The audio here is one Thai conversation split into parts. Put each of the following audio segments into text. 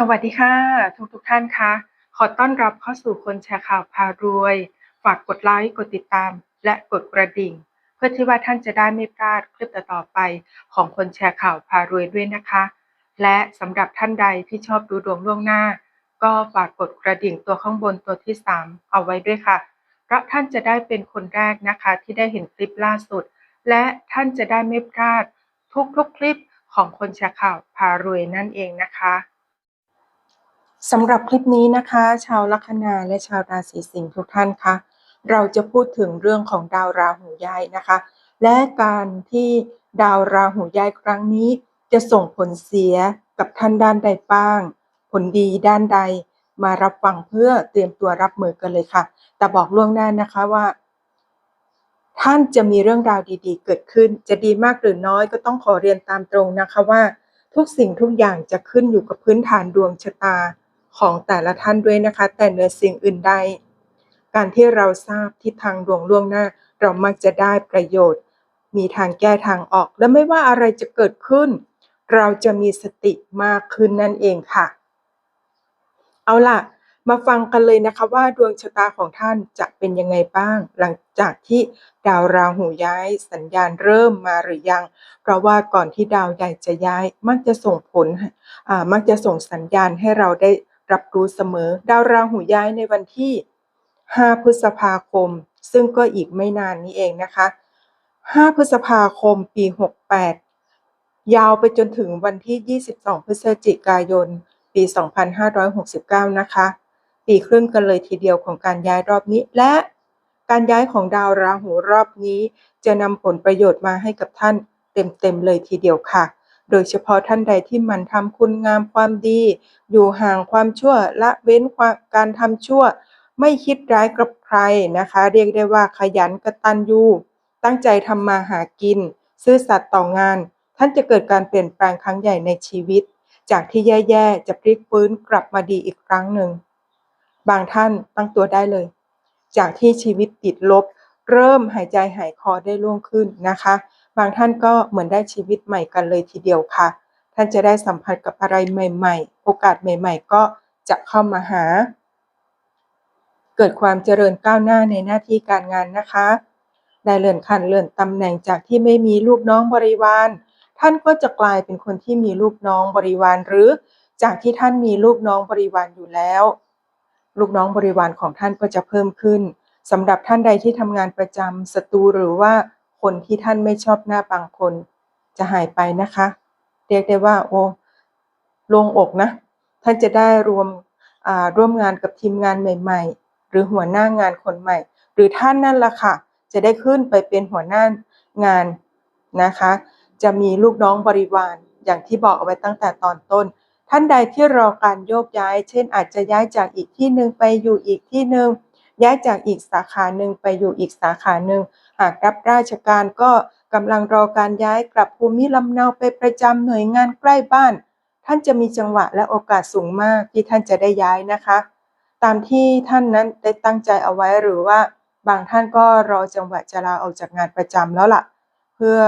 สวัสดีค่ะ ทุกทุกท่านคะ ขอต้อนรับเข้าสู่คนแชร์ข่าวพารวย ฝากกดไลค์กดติดตาม และกดกระดิ่ง เพื่อที่ว่าท่านจะได้ไม่พลาดคลิปต่อๆไป ของคนแชร์ข่าวพารวยด้วยนะคะ และสำหรับท่านใดที่ชอบดูดวงล่วงหน้า ก็ฝากกดกระดิ่งตัวข้างบนตัวที่ 3 เอาไว้ด้วยค่ะ เพราะท่านจะได้เป็นคนแรกนะคะที่ได้เห็นคลิปล่าสุด และท่านจะได้ไม่พลาดทุกๆคลิปของคนแชร์ข่าวพารวยนั่นเองนะคะ สำหรับคลิปนี้นะคะ ชาวลัคนาและชาวราศีสิงห์ทุกท่านคะเราจะพูดถึงเรื่องของดาวราหูย้ายนะคะ และการที่ดาวราหูย้ายครั้งนี้ จะส่งผลเสียกับท่านด้านใดบ้าง ผลดีด้านใด มารับฟังเพื่อเตรียมตัวรับมือกันเลยค่ะ แต่บอกล่วงหน้านะคะว่า ท่านจะมีเรื่องราวดีๆ เกิดขึ้น จะดีมากหรือน้อยก็ต้องขอเรียนตามตรงนะคะว่า ทุกสิ่งทุกอย่างจะขึ้นอยู่กับพื้นฐานดวงชะตา ของแต่ละท่านด้วยนะคะ แต่เนื้อสิ่งอื่นใดการที่เราทราบทิศทางดวงล่วงหน้า เรามักจะได้ประโยชน์ มีทางแก้ทางออก และไม่ว่าอะไรจะเกิดขึ้น เราจะมีสติมากขึ้นนั่นเองค่ะ เอาล่ะ มาฟังกันเลยนะคะว่าดวงชะตาของท่านจะเป็นยังไงบ้าง หลังจากที่ดาวราหูย้าย สัญญาณเริ่มมาหรือยัง เพราะว่าก่อนที่ดาวใหญ่จะย้าย มักจะส่งผลมักจะส่งสัญญาณให้เราได้ รับรู้เสมอ ดาวราหูย้ายในวันที่ 5 พฤษภาคม ซึ่งก็อีกไม่นานนี้เองนะคะ 5 พฤษภาคมปี 68 ยาวไปจนถึงวันที่ 22 พฤศจิกายน ปี 2569 นะคะ ปีครึ่งกันเลยทีเดียวของการย้ายรอบนี้และการย้ายของดาวราหูรอบนี้ จะนำผลประโยชน์มาให้กับท่านเต็มๆเลยทีเดียวค่ะ โดยเฉพาะท่านใดที่หมันทำคุณงามความดี อยู่ห่างความชั่วละเว้นวาการทำชั่ว ไม่คิดร้ายกับใครนะคะ เรียกได้ว่าขยันกระตัญญูตั้งใจทำมาหากิน ซื่อสัตย์ต่องาน ท่านจะเกิดการเปลี่ยนแปลงครั้งใหญ่ในชีวิต จากที่แย่ๆจะพลิกฟื้นกลับมาดีอีกครั้งหนึ่งบางท่านตั้งตัวได้เลย จากที่ชีวิตติดลบ เริ่มหายใจหายคอได้ล่วงขึ้นนะคะ บางท่านก็เหมือนได้ชีวิตใหม่กันเลยทีเดียวค่ะ ท่านจะได้สัมผัสกับอะไรใหม่ ๆ โอกาสใหม่ ๆ ก็จะเข้ามาหา เกิดความเจริญก้าวหน้าในหน้าที่การงานนะคะ ได้เลื่อนขั้นเลื่อนตำแหน่งจากที่ไม่มีลูกน้องบริวารท่านก็จะกลายเป็นคนที่มีลูกน้องบริวารหรือจากที่ท่านมีลูกน้องบริวารอยู่แล้ว ลูกน้องบริวารของท่านก็จะเพิ่มขึ้นสำหรับท่านใดที่ทำงานประจำศัตรูหรือว่า คนที่ท่านไม่ชอบหน้าบางคนจะหายไปนะคะ เรียกได้ว่า โอ้โลงอกนะ ท่านจะได้รวมร่วมงานกับทีมงานใหม่ ๆ หรือหัวหน้างานคนใหม่ หรือท่านนั่นแหละค่ะ จะได้ขึ้นไปเป็นหัวหน้างานนะคะ จะมีลูกน้องบริวารอย่างที่บอกเอาไว้ตั้งแต่ตอนต้น ท่านใดที่รอการโยกย้าย เช่น อาจจะย้ายจากอีกที่หนึ่งไปอยู่อีกที่หนึ่งย้ายจากอีกสาขาหนึ่งไปอยู่อีกสาขาหนึ่ง หากรับราชการก็กำลังรอการย้ายกลับภูมิลำเนาไปประจำหน่วยงานใกล้บ้าน ท่านจะมีจังหวะและโอกาสสูงมากที่ท่านจะได้ย้ายนะคะ ตามที่ท่านนั้นได้ตั้งใจเอาไว้หรือว่า บางท่านก็รอจังหวะจะลาออกจากงานประจำแล้วล่ะ เพื่อ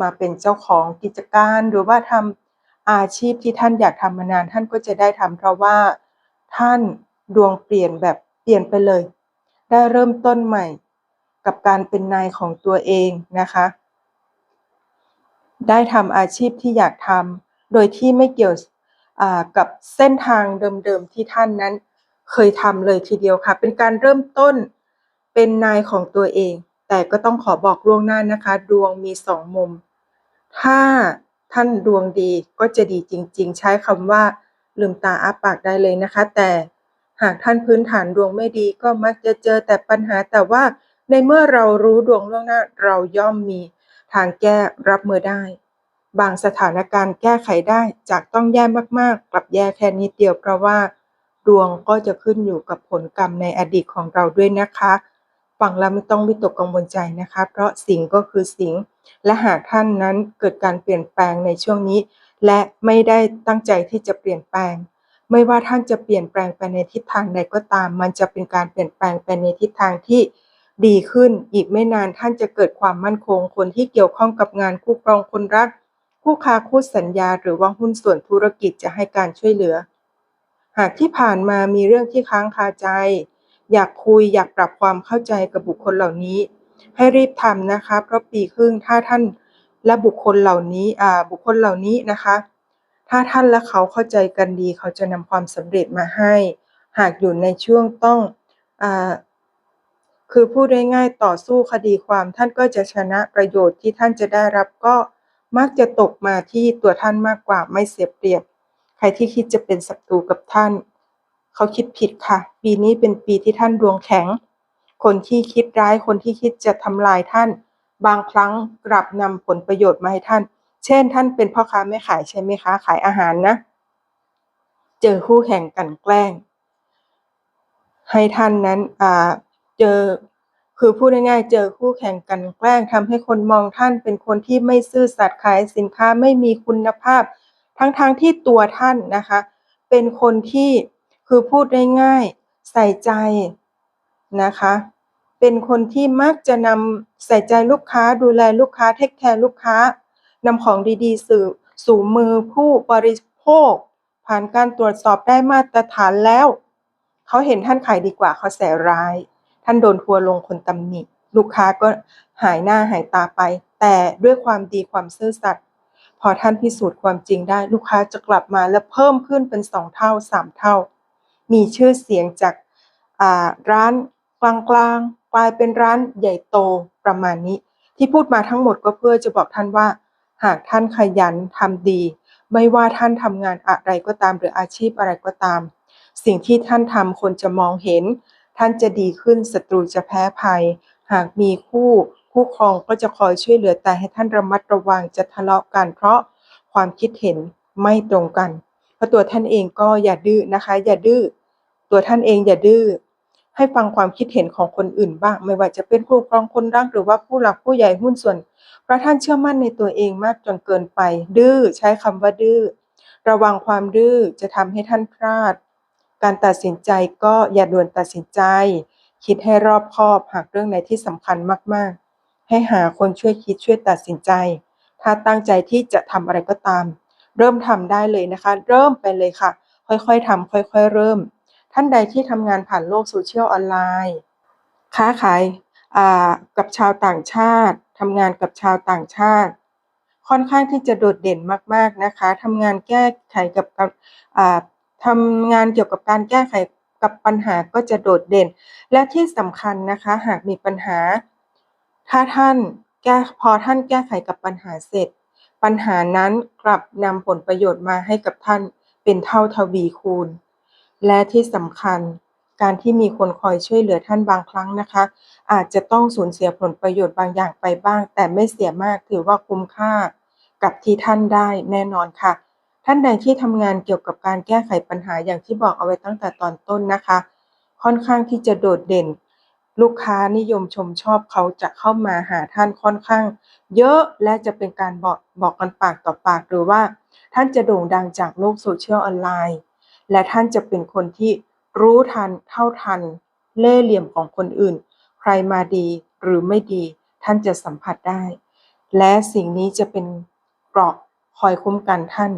มาเป็นเจ้าของกิจการหรือว่าทำอาชีพที่ท่านอยากทำมานาน ท่านก็จะได้ทำเพราะว่า ท่านดวงเปลี่ยนแบบเปลี่ยนไปเลย ได้เริ่มต้นใหม่ กับการเป็นนายของตัวเองนะคะ ได้ทำอาชีพที่อยากทำโดยที่ไม่เกี่ยวกับเส้นทางเดิมๆที่ท่านนั้นเคยทำเลยทีเดียวค่ะ เป็นการเริ่มต้นเป็นนายของตัวเอง แต่ก็ต้องขอบอกล่วงหน้านะคะ ดวงมีสองมุม ถ้าท่านดวงดีก็จะดีจริง ๆ ใช้คำว่าลืมตาอ้าปากได้เลยนะคะ แต่หากท่านพื้นฐานดวงไม่ดีก็มักจะเจอแต่ปัญหาแต่ว่า ในเมื่อเรารู้ดวงล่วงหน้าเราย่อมมีทางแก้รับมือได้ บางสถานการณ์แก้ไขได้จากต้องแย่มากๆ กลับแย่แค่นิดเดียวเพราะว่า ดวงก็จะขึ้นอยู่กับผลกรรมในอดีตของเราด้วยนะคะฟังแล้วไม่ต้องวิตกกังวลใจนะคะ เพราะสิ่งก็คือสิ่งและหากท่านนั้นเกิดการเปลี่ยนแปลงในช่วงนี้ และไม่ได้ตั้งใจที่จะเปลี่ยนแปลง ไม่ว่าท่านจะเปลี่ยนแปลงไปในทิศทางใดก็ตาม มันจะเป็นการเปลี่ยนแปลงไปในทิศทางที่ ดีขึ้นอีกไม่นานท่านจะเกิดความมั่นคง คนที่เกี่ยวข้องกับงานคู่ครองคนรัก คู่ค้าคู่สัญญา หรือว่าหุ้นส่วนธุรกิจจะให้การช่วยเหลือ หากที่ผ่านมามีเรื่องที่ค้างคาใจ อยากคุยอยากปรับความเข้าใจกับบุคคลเหล่านี้ ให้รีบทำนะคะเพราะปีครึ่งถ้าท่านและบุคคลเหล่านี้อ่าบุคคลเหล่านี้นะคะ ถ้าท่านและเขาเข้าใจกันดี เขาจะนำความสำเร็จมาให้ หากอยู่ในช่วงต้องอ่า คือพูดง่ายๆต่อสู้คดีความท่านก็จะชนะประโยชน์ที่ท่านจะได้รับก็มักจะตกมาที่ตัวท่านมากกว่าไม่เสียเปรียบ ใครที่คิดจะเป็นศัตรูกับท่าน เขาคิดผิดค่ะ ปีนี้เป็นปีที่ท่านดวงแข็ง คนที่คิดร้ายคนที่คิดจะทำลายท่าน บางครั้งกลับนำผลประโยชน์มาให้ท่าน เช่น ท่านเป็นพ่อค้าแม่ขายใช่ไหมคะขายอาหารนะ เจอคู่แข่งกันแกล้ง ให้ท่านนั้นอ่า เจอ คือพูดง่ายๆ เจอคู่แข่งกันแกล้งทำให้คนมองท่านเป็นคนที่ไม่ซื่อสัตย์ขายสินค้าไม่มีคุณภาพ ทั้งๆทที่ตัวท่านนะคะ เป็นคนที่คือพูดง่ายๆใส่ใจนะคะ เป็นคนที่มักจะนำใส่ใจลูกค้าดูแลลูกค้าเทคแคร์ลูกค้านำของดีๆสู่สู่มือผู้บริโภค ผ่านการตรวจสอบได้มาตรฐานแล้ว เขาเห็นท่านขายดีกว่าเขาแสร้าย ท่านโดนทัวร์ลงคนตำหนิ ลูกค้าก็หายหน้าหายตาไป แต่ด้วยความดีความซื่อสัตย์พอท่านพิสูจน์ความจริงได้ลูกค้าจะกลับมาและเพิ่มขึ้นเป็นสองเท่าสามเท่า มีชื่อเสียงจากอ่าร้านกลางๆกลายเป็นร้านใหญ่โตประมาณนี้ ที่พูดมาทั้งหมดก็เพื่อจะบอกท่านว่า หากท่านขยันทำดี ไม่ว่าท่านทำงานอะไรก็ตามหรืออาชีพอะไรก็ตาม สิ่งที่ท่านทำคนจะมองเห็น ท่านจะดีขึ้นศัตรูจะแพ้ภัย หากมีคู่คู่ครองก็จะคอยช่วยเหลือแต่ให้ท่านระมัดระวังจะทะเลาะกัน เพราะความคิดเห็นไม่ตรงกัน เพราะตัวท่านเองก็อย่าดื้อนะคะ อย่าดื้อตัวท่านเองอย่าดื้อให้ฟังความคิดเห็นของคนอื่นบ้าง ไม่ว่าจะเป็นคู่ครองคนรักหรือว่าผู้หลักผู้ใหญ่หุ้นส่วนเพราะท่านเชื่อมั่นในตัวเองมากจนเกินไป ดื้อใช้คำว่าดื้อระวังความดื้อจะทำให้ท่านพลาด การตัดสินใจก็อย่าด่วนตัดสินใจ คิดให้รอบคอบหากเรื่องไหนที่สำคัญมากๆ ให้หาคนช่วยคิดช่วยตัดสินใจ ถ้าตั้งใจที่จะทำอะไรก็ตาม เริ่มทำได้เลยนะคะ เริ่มไปเลยค่ะ ค่อยๆทำค่อยๆ เริ่ม ท่านใดที่ทำงานผ่านโลกโซเชียลออนไลน์ค้าขายกับชาวต่างชาติทำงานกับชาวต่างชาติ ค่อนข้างที่จะโดดเด่นมากๆนะคะทำงานแก้ไขกับ ทำงานเกี่ยวกับการแก้ไขกับปัญหาก็จะโดดเด่น และที่สำคัญนะคะ หากมีปัญหา ถ้าท่านแก้พอท่านแก้ไขกับปัญหาเสร็จ ปัญหานั้นกลับนำผลประโยชน์มาให้กับท่านเป็นเท่าทวีคูณ และที่สำคัญการที่มีคนคอยช่วยเหลือท่านบางครั้งนะคะ อาจจะต้องสูญเสียผลประโยชน์บางอย่างไปบ้าง แต่ไม่เสียมากถือว่าคุ้มค่ากับที่ท่านได้แน่นอนค่ะ ท่านใดที่ทำงานเกี่ยวกับการแก้ไขปัญหาอย่างที่บอกเอาไว้ตั้งแต่ตอนต้นนะคะ ค่อนข้างที่จะโดดเด่น ลูกค้านิยมชมชอบเขาจะเข้ามาหาท่านค่อนข้าง เยอะและจะเป็นการบอกบอกกันปากต่อปากหรือว่า ท่านจะโด่งดังจากโลกโซเชียลออนไลน์ และท่านจะเป็นคนที่รู้ทันเท่าทัน เล่เหลี่ยมของคนอื่น ใครมาดีหรือไม่ดี ท่านจะสัมผัสได้ และสิ่งนี้จะเป็นเกราะคอยคุ้มกันท่าน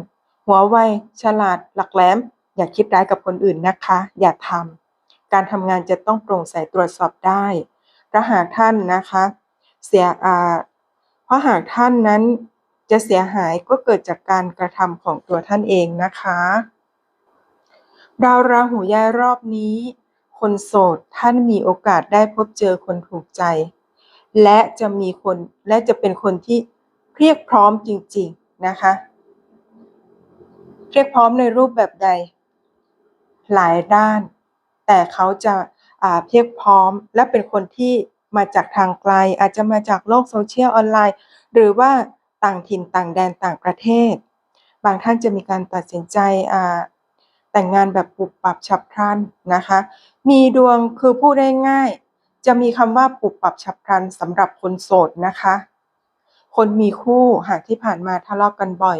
หัวไวฉลาด หลักแหลม อย่าคิดร้ายกับคนอื่นนะคะ อย่าทำการทำงานจะต้องโปร่งใสตรวจสอบได้ถ้าหากท่านนะคะ เสียอ่าเพราะหากท่านนั้นจะเสียหายก็เกิดจากการกระทำของตัวท่านเองนะคะดาวราหูย้ายรอบนี้ คนโสดท่านมีโอกาสได้พบเจอคนถูกใจ และจะมีคนและจะเป็นคนที่เพียบพร้อมจริง ๆนะคะ เพียบพร้อมในรูปแบบใด หลายด้าน แต่เขาจะาเพียบพร้อมและเป็นคนที่มาจากทางไกล อาจจะมาจากโลกโซเชียลออนไลน์ หรือว่าต่างถิ่นต่างแดนต่างประเทศ บางท่านจะมีการตัดสินใจแต่งงานแบบปุบปับฉับพลันนะคะ มีดวงคือพูดได้ง่าย จะมีคำว่าปุบปับฉับพลันสำหรับคนโสดนะคะ คนมีคู่หากที่ผ่านมาทะเลาะกันบ่อย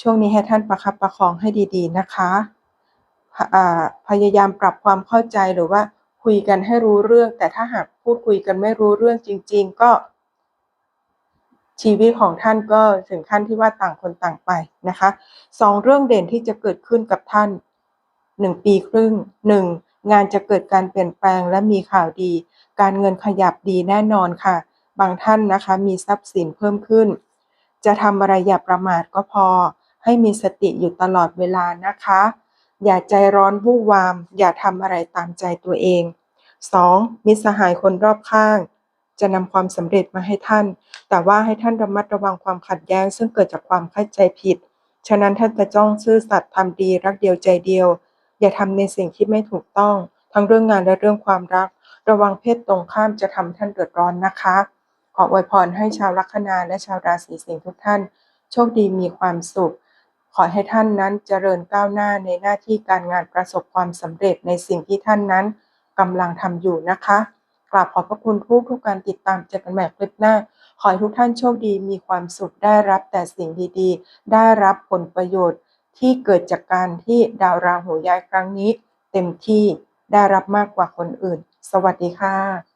ช่วงนี้ให้ท่านประคับประคองให้ดี ๆ นะคะพยายามปรับความเข้าใจหรือว่าคุยกันให้รู้เรื่อง แต่ถ้าหากพูดคุยกันไม่รู้เรื่องจริง ๆ ก็ ชีวิตของท่านก็ถึงขั้นที่ว่าต่างคนต่างไปนะคะสองเรื่องเด่นที่จะเกิดขึ้นกับท่าน1ปีครึ่ง 1. งานจะเกิดการเปลี่ยนแปลงและมีข่าวดี การเงินขยับดีแน่นอนค่ะ บางท่านนะคะมีทรัพย์สินเพิ่มขึ้น จะทำอะไรอย่าประมาทก็พอ ให้มีสติอยู่ตลอดเวลานะคะ อย่าใจร้อนวู่วาม อย่าทำอะไรตามใจตัวเอง 2. มิสหายคนรอบข้าง จะนำความสำเร็จมาให้ท่าน แต่ว่าให้ท่านระมัดระวังความขัดแย้ง ซึ่งเกิดจากความเข้าใจผิด ฉะนั้นท่านจะจ้องซื่อสัตย์ทำดีรักเดียวใจเดียว อย่าทำในสิ่งที่ไม่ถูกต้อง ทั้งเรื่องงานและเรื่องความรัก ระวังเพศตรงข้ามจะทำท่านเดือดร้อนนะคะขออวยพรให้ชาวลัคนาและชาวราศีสิงห์ทุกท่าน โชคดีมีความสุข ขอให้ท่านนั้นเจริญก้าวหน้าในหน้าที่การงานประสบความสำเร็จในสิ่งที่ท่านนั้นกำลังทำอยู่นะคะ กราบขอบพระคุณทุกทุกการติดตามเจอกันใหม่คลิปหน้า ขอให้ทุกท่านโชคดีมีความสุขได้รับแต่สิ่งดีๆ ได้รับผลประโยชน์ที่เกิดจากการที่ดาวราหูย้ายครั้งนี้ เต็มที่ได้รับมากกว่าคนอื่น สวัสดีค่ะ